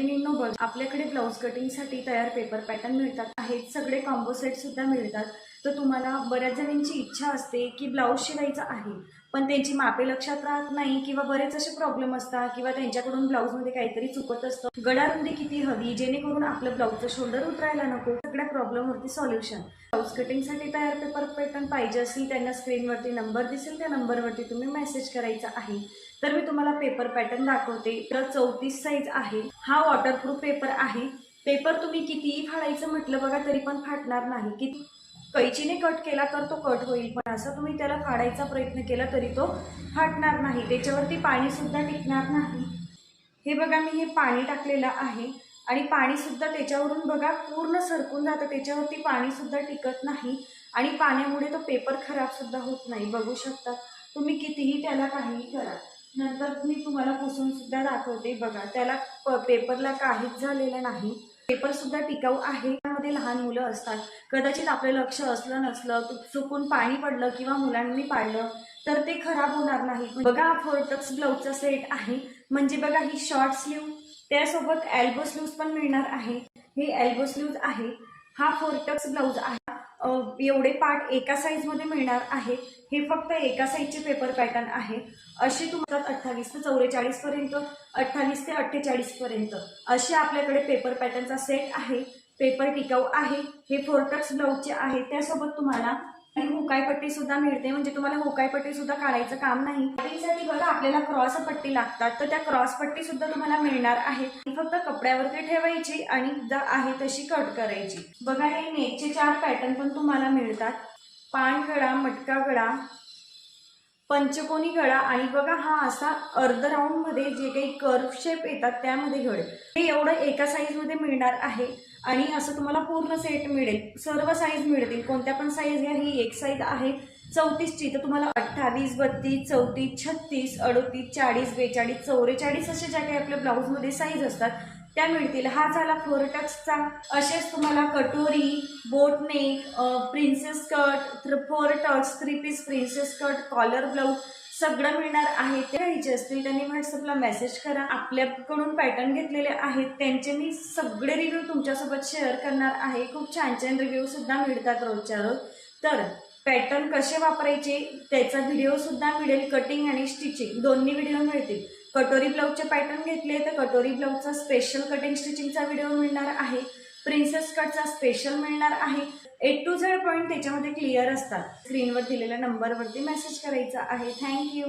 मैत्रिणींनो बघ आपल्याकडे ब्लाऊज कटिंगसाठी तयार पेपर पॅटर्न मिळतात. आहेत. सगळे कॉम्बो सेट सुद्धा मिळतात. तर तुम्हाला बऱ्याच जणींची इच्छा असते की ब्लाऊज शिवायचा आहे. पण त्यांची मापे लक्षात राहत नाही किंवा बरेच असे प्रॉब्लेम असतात किंवा त्यांच्याकडून ब्लाऊजमध्ये काहीतरी चुकत असतं. गडारुंदी किती हवी जेणेकरून आपलं ब्लाऊजचं शोल्डर उतरायला नको. सगळ्या प्रॉब्लेमवरती सॉल्युशन ब्लाऊज कटिंगसाठी तयार पेपर पॅटर्न पाहिजे असेल त्यांना स्क्रीनवरती नंबर दिसेल त्या नंबरवरती तुम्ही मेसेज करायचा आहे. तर मी तुम्हाला पेपर पॅटर्न दाखवते. तर चौतीस साईज आहे. हा वॉटरप्रूफ पेपर आहे. पेपर तुम्ही कितीही फाडायचं म्हटलं बघा तरी पण फाटणार नाही. किती कैचीने कट केला तर तो कट होईल. पण असं तुम्ही त्याला फाडायचा प्रयत्न केला तरी तो फाटणार नाही. त्याच्यावरती पाणीसुद्धा टिकणार नाही. हे बघा मी हे पाणी टाकलेलं आहे आणि पाणीसुद्धा त्याच्यावरून बघा पूर्ण सरकून जातं. त्याच्यावरती पाणीसुद्धा टिकत नाही आणि पाण्यामुळे तो पेपर खराबसुद्धा होत नाही. बघू शकता तुम्ही कितीही त्याला काहीही करा. नंतर मी तुम्हाला पुसूनसुद्धा दाखवते. बघा त्याला प- पेपरला काहीच झालेलं नाही. पेपरसुद्धा टिकाऊ आहे. घरामध्ये लहान मुलं असतात कदाचित आपलं लक्ष असलं नसलं चुकून पाणी पडलं किंवा मुलांनी पाडलं तर ते खराब होणार नाही. बघा फोर्टक्स ब्लाऊजचा सेट आहे. म्हणजे बघा ही शॉर्ट स्लीव त्यासोबत एल्बो स्लीव्ज पण मिळणार आहे. हे एल्बो स्लीव्ज आहे. हा फोर्टक्स ब्लाऊज आहे. एवढे पार्ट एका साईजमध्ये मिळणार आहे. हे फक्त एका साईजचे पेपर पॅटर्न आहे. असे तुम्हाला अठ्ठावीस ते चौवेचाळीस पर्यंत अठ्ठावीस ते अठ्ठेचाळीस पर्यंत असे आपल्याकडे पेपर पॅटर्नचा सेट आहे. पेपर टिकाऊ आहे हे फोरटक्स ब्लाऊजचे आहे त्यासोबत तुम्हाला हुकाय पट्टी सुद्धा मिळते. म्हणजे तुम्हाला हुकाई पट्टी सुद्धा काढायचं काम नाही. त्यासाठी बघा आपल्याला क्रॉस पट्टी लागतात. तर त्या क्रॉस पट्टी सुद्धा तुम्हाला मिळणार आहे. ती फक्त कपड्यावरती ठेवायची आणि आहे तशी कट करायची. बघा हे नेकचे चार पॅटर्न पण तुम्हाला मिळतात. पान गळा मटका गळा पंचकोनी गळा आणि बघा हा असा अर्ध राऊंडमध्ये जे काही कर्व शेप येतात त्यामध्ये गळे हे एवढं एका साईजमध्ये मिळणार आहे. आणि असं तुम्हाला पूर्ण सेट मिळेल. सर्व साईज मिळतील. कोणत्या पण साईज घ्या. ही एक साईज आहे. चौतीसची तर तुम्हाला अठ्ठावीस बत्तीस चौतीस छत्तीस अडतीस चाळीस बेचाळीस चौवेचाळीस असे ज्या काही आपल्या ब्लाऊजमध्ये साईज असतात त्या मिळतील. हा झाला फोरटक्सचा. असेच तुम्हाला कटोरी boatneck princess cut four tucks three piece princess cut collar blouse सगळं मिळणार आहे. ते घ्यायचे असतील त्यांनी व्हॉट्सअपला मेसेज करा. आपल्याकडून पॅटर्न घेतलेले आहेत. त्यांचे मी सगळे रिव्ह्यू तुमच्यासोबत शेअर करणार आहे. खूप छान छान रिव्ह्यू सुद्धा मिळतात रोजच्या रोज. तर पॅटर्न कसे वापरायचे त्याचा व्हिडिओ सुद्धा मिळेल कटिंग आणि स्टिचिंग दोन्ही व्हिडिओ मिळतील. कटोरी ब्लाऊजचे पॅटर्न घेतले तर कटोरी ब्लाऊजचा स्पेशल कटिंग स्टिचिंगचा व्हिडिओ मिळणार आहे. प्रिन्सेस कटचा स्पेशल मिळणार आहे. ए टू झेड पॉईंट त्याच्यामध्ये क्लिअर असतात. स्क्रीनवर दिलेल्या नंबरवरती मेसेज करायचा आहे. थँक्यू